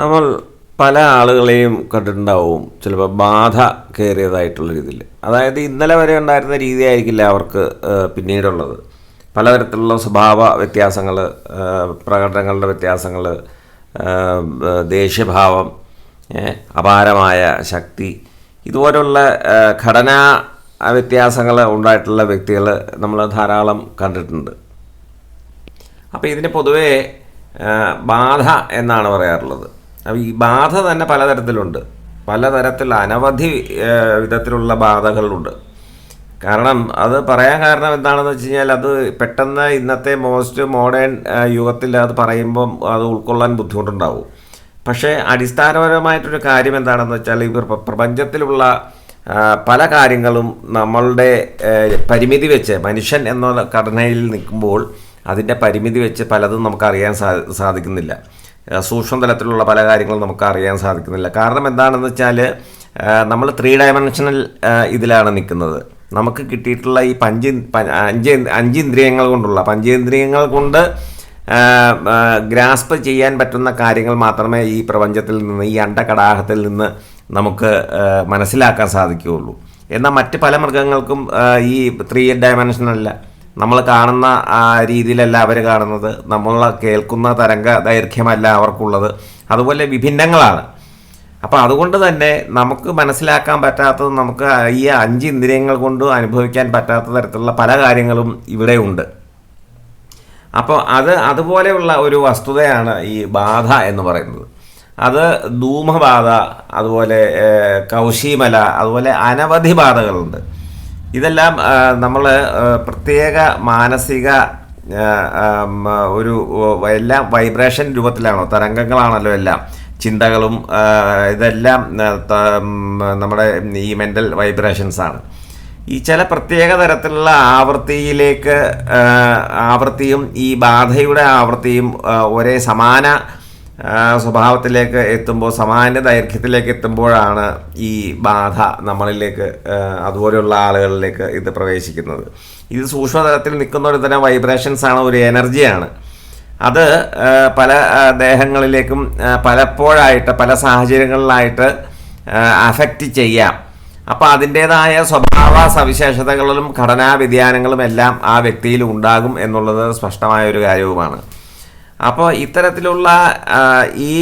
നമ്മൾ പല ആളുകളെയും കണ്ടിട്ടുണ്ടാവും. ചിലപ്പോൾ ബാധ കയറിയതായിട്ടുള്ള രീതിയിൽ. അതായത് ഇന്നലെ വരെ ഉണ്ടായിരുന്ന രീതി ആയിരിക്കില്ല അവർക്ക് പിന്നീടുള്ളത്. പലതരത്തിലുള്ള സ്വഭാവ വ്യത്യാസങ്ങൾ പ്രകടനങ്ങളുടെ വ്യത്യാസങ്ങൾ ദേഷ്യഭാവം അപാരമായ ശക്തി ഇതുപോലുള്ള ഘടനാ വ്യത്യാസങ്ങൾ ഉണ്ടായിട്ടുള്ള വ്യക്തികൾ നമ്മൾ ധാരാളം കണ്ടിട്ടുണ്ട്. അപ്പോൾ ഇതിന് പൊതുവേ ബാധ എന്നാണ് പറയാറുള്ളത്. അപ്പോൾ ഈ ബാധ തന്നെ പലതരത്തിലുണ്ട്. പലതരത്തിൽ അനവധി വിധത്തിലുള്ള ബാധകളുണ്ട്. കാരണം അത് പറയാൻ കാരണം എന്താണെന്ന് വെച്ച് കഴിഞ്ഞാൽ അത് പെട്ടെന്ന് ഇന്നത്തെ മോസ്റ്റ് മോഡേൺ യുഗത്തിൽ അത് പറയുമ്പം അത് ഉൾക്കൊള്ളാൻ ബുദ്ധിമുട്ടുണ്ടാവും. പക്ഷേ അടിസ്ഥാനപരമായിട്ടൊരു കാര്യം എന്താണെന്ന് വെച്ചാൽ ഈ പ്രപഞ്ചത്തിലുള്ള പല കാര്യങ്ങളും നമ്മളുടെ പരിമിതി വെച്ച് മനുഷ്യൻ എന്ന ഘടനയിൽ നിൽക്കുമ്പോൾ അതിന്റെ പരിമിതി വെച്ച് പലതും നമുക്ക് അറിയാൻ സാ സാധിക്കുന്നില്ല. സൂക്ഷ്മ സൂക്ഷ്മതലത്തിലുള്ള പല കാര്യങ്ങളും നമുക്ക് അറിയാൻ സാധിക്കുന്നില്ല. കാരണം എന്താണെന്ന് വെച്ചാൽ നമ്മൾ ത്രീ ഡയമെൻഷനൽ ഇതിലാണ് നിൽക്കുന്നത്. നമുക്ക് കിട്ടിയിട്ടുള്ള ഈ പഞ്ച് അഞ്ച് അഞ്ച് ഇന്ദ്രിയങ്ങൾ കൊണ്ടുള്ള പഞ്ചേന്ദ്രിയങ്ങൾ കൊണ്ട് ഗ്രാസ്പ് ചെയ്യാൻ പറ്റുന്ന കാര്യങ്ങൾ മാത്രമേ ഈ പ്രപഞ്ചത്തിൽ നിന്ന് ഈ അണ്ടകടാഹത്തിൽ നിന്ന് നമുക്ക് മനസ്സിലാക്കാൻ സാധിക്കുകയുള്ളൂ. എന്നാൽ മറ്റ് പല മൃഗങ്ങൾക്കും ഈ ത്രീ ഡയമെൻഷനല്ല നമ്മൾ കാണുന്ന ആ രീതിയിലല്ല അവർ കാണുന്നത്. നമ്മൾ കേൾക്കുന്ന തരംഗ ദൈർഘ്യമല്ല അവർക്കുള്ളത്. അതുപോലെ വിഭിന്നങ്ങളാണ്. അപ്പോൾ അതുകൊണ്ട് തന്നെ നമുക്ക് മനസ്സിലാക്കാൻ പറ്റാത്തത് നമുക്ക് ഈ അഞ്ച് ഇന്ദ്രിയങ്ങൾ കൊണ്ട് അനുഭവിക്കാൻ പറ്റാത്ത തരത്തിലുള്ള പല കാര്യങ്ങളും ഇവിടെ ഉണ്ട്. അപ്പോൾ അത് അതുപോലെയുള്ള ഒരു വസ്തുതയാണ് ഈ ബാധ എന്ന് പറയുന്നത്. അത് ധൂമബാധ അതുപോലെ കൗശീമല അതുപോലെ അനവധി ബാധകളുണ്ട്. ഇതെല്ലാം നമ്മൾ പ്രത്യേക മാനസിക ഒരു എല്ലാം വൈബ്രേഷൻ രൂപത്തിലാണോ? തരംഗങ്ങളാണല്ലോ എല്ലാം. ചിന്തകളും ഇതെല്ലാം നമ്മുടെ ഈ മെന്റൽ വൈബ്രേഷൻസ് ആണ്. ഈ ചില പ്രത്യേക തരത്തിലുള്ള ആവൃത്തിയിലേക്ക് ആവൃത്തിയും ഈ ബാധയുടെ ആവൃത്തിയും ഒരേ സമാന സ്വഭാവത്തിലേക്ക് എത്തുമ്പോൾ സമാന ദൈർഘ്യത്തിലേക്ക് എത്തുമ്പോഴാണ് ഈ ബാധ നമ്മളിലേക്ക് അതുപോലെയുള്ള ആളുകളിലേക്ക് ഇത് പ്രവേശിക്കുന്നത്. ഇത് സൂക്ഷ്മതലത്തിൽ നിൽക്കുന്ന ഒരു തരം വൈബ്രേഷൻസ് ആണ് ഒരു എനർജിയാണ് അത് പല ദേഹങ്ങളിലേക്കും പലപ്പോഴായിട്ട് പല സാഹചര്യങ്ങളിലായിട്ട് അഫക്റ്റ് ചെയ്യാം. അപ്പോൾ അതിന്റേതായ സ്വഭാവ സവിശേഷതകളും ഘടനാ വ്യതിയാനങ്ങളും എല്ലാം ആ വ്യക്തിയിൽ ഉണ്ടാകും എന്നുള്ളത് സ്പഷ്ടമായ ഒരു കാര്യവുമാണ്. അപ്പോൾ ഇത്തരത്തിലുള്ള ഈ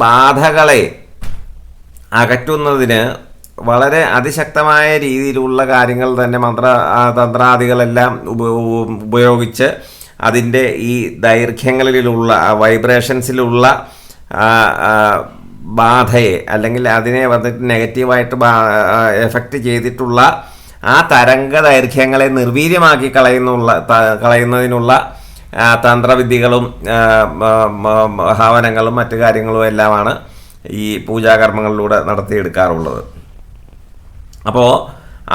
ബാധകളെ അകറ്റുന്നതിന് വളരെ അതിശക്തമായ രീതിയിലുള്ള കാര്യങ്ങൾ തന്നെ മന്ത്ര തന്ത്രാദികളെല്ലാം ഉപയോഗിച്ച് അതിന്റെ ഈ ദൈർഘ്യങ്ങളിലുള്ള വൈബ്രേഷൻസിലുള്ള ബാധയെ അല്ലെങ്കിൽ അതിനെ വന്നിട്ട് നെഗറ്റീവായിട്ട് എഫക്റ്റ് ചെയ്തിട്ടുള്ള ആ തരംഗ ദൈർഘ്യങ്ങളെ നിർവീര്യമാക്കി കളയുന്നുള്ള കളയുന്നതിനുള്ള തന്ത്രവിദ്യകളും ഹവനങ്ങളും മറ്റു കാര്യങ്ങളും എല്ലാമാണ് ഈ പൂജാകർമ്മങ്ങളിലൂടെ നടത്തിയെടുക്കാറുള്ളത്. അപ്പോൾ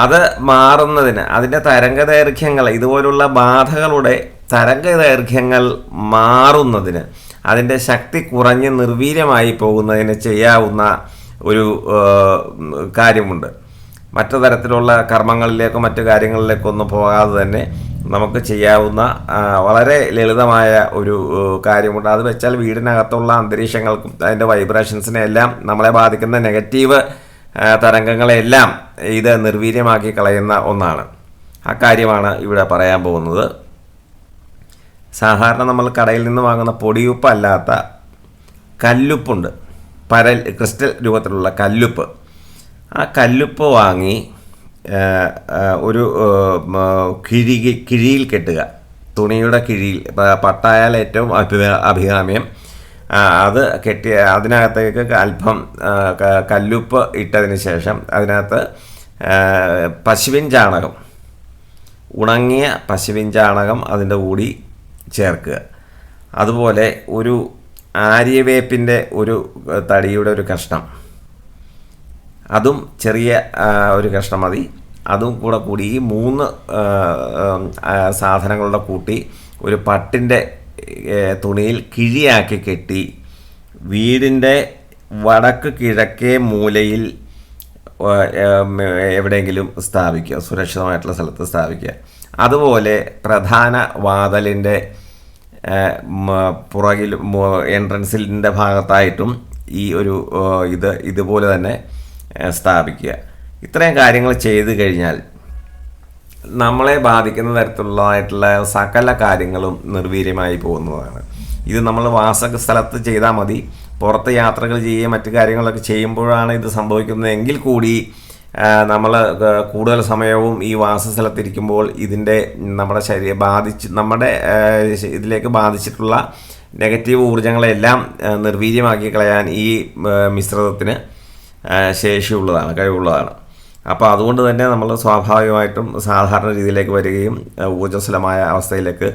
അത് മാറുന്നതിന് അതിന്റെ തരംഗ ദൈർഘ്യങ്ങൾ ഇതുപോലുള്ള ബാധകളുടെ തരംഗ ദൈർഘ്യങ്ങൾ മാറുന്നതിന് അതിന്റെ ശക്തി കുറഞ്ഞ് നിർവീര്യമായി പോകുന്നതിന് ചെയ്യാവുന്ന ഒരു കാര്യമുണ്ട്. മറ്റു തരത്തിലുള്ള കർമ്മങ്ങളിലേക്കോ മറ്റു കാര്യങ്ങളിലേക്കോ ഒന്നും പോകാതെ തന്നെ നമുക്ക് ചെയ്യാവുന്ന വളരെ ലളിതമായ ഒരു കാര്യമുണ്ട്. അത് വെച്ചാൽ വീടിനകത്തുള്ള അന്തരീക്ഷങ്ങൾക്കും അതിന്റെ വൈബ്രേഷൻസിനെ എല്ലാം നമ്മളെ ബാധിക്കുന്ന നെഗറ്റീവ് തരംഗങ്ങളെല്ലാം ഇത് നിർവീര്യമാക്കി കളയുന്ന ഒന്നാണ്. അക്കാര്യമാണ് ഇവിടെ പറയാൻ പോകുന്നത്. സാധാരണ നമ്മൾ കടയിൽ നിന്ന് വാങ്ങുന്ന പൊടിയുപ്പ് അല്ലാത്ത കല്ലുപ്പുണ്ട്. പരൽ ക്രിസ്റ്റൽ രൂപത്തിലുള്ള കല്ലുപ്പ്. ആ കല്ലുപ്പ് വാങ്ങി ഒരു കിഴി കിഴിയിൽ കെട്ടുക. തുണിയുടെ കിഴിയിൽ പട്ടായാൽ ഏറ്റവും അഭി- അഭികാമ്യം. അത് കെട്ടി അതിനകത്തേക്ക് അല്പം കല്ലുപ്പ് ഇട്ടതിന് ശേഷം അതിനകത്ത് പശുവിൻ ചാണകം. ഉണങ്ങിയ പശുവിൻ ചാണകം അതിന്റെ കൂടി ചേർക്കുക. അതുപോലെ ഒരു ആര്യവേപ്പിന്റെ ഒരു തടിയുടെ ഒരു കഷ്ണം. അതും ചെറിയ ഒരു കഷ്ണം മതി. അതും കൂടെ കൂടി ഈ മൂന്ന് സാധനങ്ങളുടെ കൂട്ടി ഒരു പട്ടിന്റെ തുണിയിൽ കിഴിയാക്കി കെട്ടി വീടിന്റെ വടക്ക് കിഴക്കേ മൂലയിൽ എവിടെയെങ്കിലും സ്ഥാപിക്കുക സുരക്ഷിതമായിട്ടുള്ള സ്ഥലത്ത് സ്ഥാപിക്കുക. അതുപോലെ പ്രധാന വാതലിന്റെ പുറകിൽ എൻട്രൻസിന്റെ ഭാഗത്തായിട്ടും ഈ ഒരു ഇത് ഇതുപോലെ തന്നെ സ്ഥാപിക്കുക. ഇത്രയും കാര്യങ്ങൾ ചെയ്തു കഴിഞ്ഞാൽ നമ്മളെ ബാധിക്കുന്ന തരത്തിലുള്ളതായിട്ടുള്ള സകല കാര്യങ്ങളും നിർവീര്യമായി പോകുന്നതാണ്. ഇത് നമ്മൾ വാസക സ്ഥലത്ത് ചെയ്താൽ മതി. പുറത്ത് യാത്രകൾ ചെയ്യുകയും മറ്റു കാര്യങ്ങളൊക്കെ ചെയ്യുമ്പോഴാണ് ഇത് സംഭവിക്കുന്നതെങ്കിൽ കൂടി നമ്മൾ കൂടുതൽ സമയവും ഈ വാസസ്ഥലത്തിരിക്കുമ്പോൾ ഇതിന്റെ നമ്മുടെ ശരീരം ബാധിച്ച് നമ്മുടെ ഇതിലേക്ക് ബാധിച്ചിട്ടുള്ള നെഗറ്റീവ് ഊർജങ്ങളെല്ലാം നിർവീര്യമാക്കി കളയാൻ ഈ മിശ്രിതത്തിന് ശേഷിയുള്ളതാണ് കഴിവുള്ളതാണ്. അപ്പോൾ അതുകൊണ്ട് തന്നെ നമ്മൾ സ്വാഭാവികമായിട്ടും സാധാരണ രീതിയിലേക്ക് വരികയും ഊർജസ്വലമായ അവസ്ഥയിലേക്ക്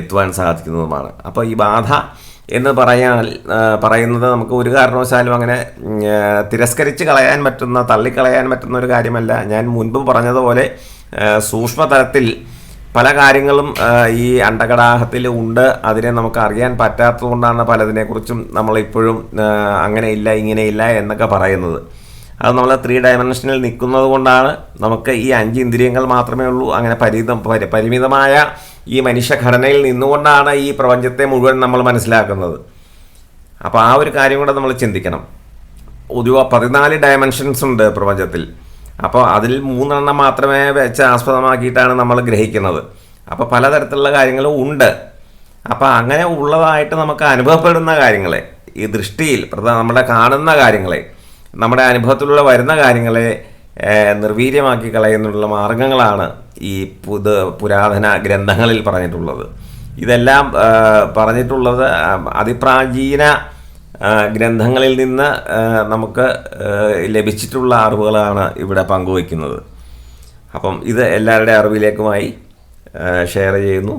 എത്തുവാൻ സാധിക്കുന്നതുമാണ്. അപ്പോൾ ഈ ബാധ എന്ന് പറയാൻ പറയുന്നത് നമുക്ക് ഒരു കാരണവശാലും അങ്ങനെ തിരസ്കരിച്ച് കളയാൻ പറ്റുന്ന തള്ളിക്കളയാൻ പറ്റുന്ന ഒരു കാര്യമല്ല. ഞാൻ മുൻപ് പറഞ്ഞതുപോലെ സൂക്ഷ്മതലത്തിൽ പല കാര്യങ്ങളും ഈ അണ്ടകടാഹത്തിൽ ഉണ്ട്. അതിനെ നമുക്ക് അറിയാൻ പറ്റാത്തതുകൊണ്ടാണ് പലതിനെക്കുറിച്ചും നമ്മളിപ്പോഴും അങ്ങനെയില്ല ഇങ്ങനെയില്ല എന്നൊക്കെ പറയുന്നത്. അത് നമ്മൾ ത്രീ ഡയമെൻഷനിൽ നിൽക്കുന്നത് കൊണ്ടാണ് നമുക്ക് ഈ അഞ്ച് ഇന്ദ്രിയങ്ങൾ മാത്രമേ ഉള്ളൂ. അങ്ങനെ പരി- പരിമിതമായ ഈ മനുഷ്യഘടനയിൽ നിന്നുകൊണ്ടാണ് ഈ പ്രപഞ്ചത്തെ മുഴുവൻ നമ്മൾ മനസ്സിലാക്കുന്നത്. അപ്പോൾ ആ ഒരു കാര്യം കൂടെ നമ്മൾ ചിന്തിക്കണം. ഒരു പതിനാല് ഡയമെൻഷൻസ് ഉണ്ട് പ്രപഞ്ചത്തിൽ. അപ്പോൾ അതിൽ മൂന്നെണ്ണം മാത്രമേ വെച്ച് ആസ്പദമാക്കിയിട്ടാണ് നമ്മൾ ഗ്രഹിക്കുന്നത്. അപ്പോൾ പലതരത്തിലുള്ള കാര്യങ്ങളും ഉണ്ട്. അപ്പോൾ അങ്ങനെ ഉള്ളതായിട്ട് നമുക്ക് അനുഭവപ്പെടുന്ന കാര്യങ്ങളെ ഈ ദൃഷ്ടിയിൽ പ്രധാന നമ്മുടെ കാണുന്ന കാര്യങ്ങളെ നമ്മുടെ അനുഭവത്തിലൂടെ വരുന്ന കാര്യങ്ങളെ നിർവീര്യമാക്കി കളയുന്നുള്ള മാർഗങ്ങളാണ് ഈ പുത് പുരാതന ഗ്രന്ഥങ്ങളിൽ പറഞ്ഞിട്ടുള്ളത്. ഇതെല്ലാം പറഞ്ഞിട്ടുള്ളത് അതിപ്രാചീന ഗ്രന്ഥങ്ങളിൽ നിന്ന് നമുക്ക് ലഭിച്ചിട്ടുള്ള അറിവുകളാണ് ഇവിടെ പങ്കുവയ്ക്കുന്നത്. അപ്പം ഇത് എല്ലാവരുടെ അറിവിലേക്കുമായി ഷെയർ ചെയ്യുന്നു.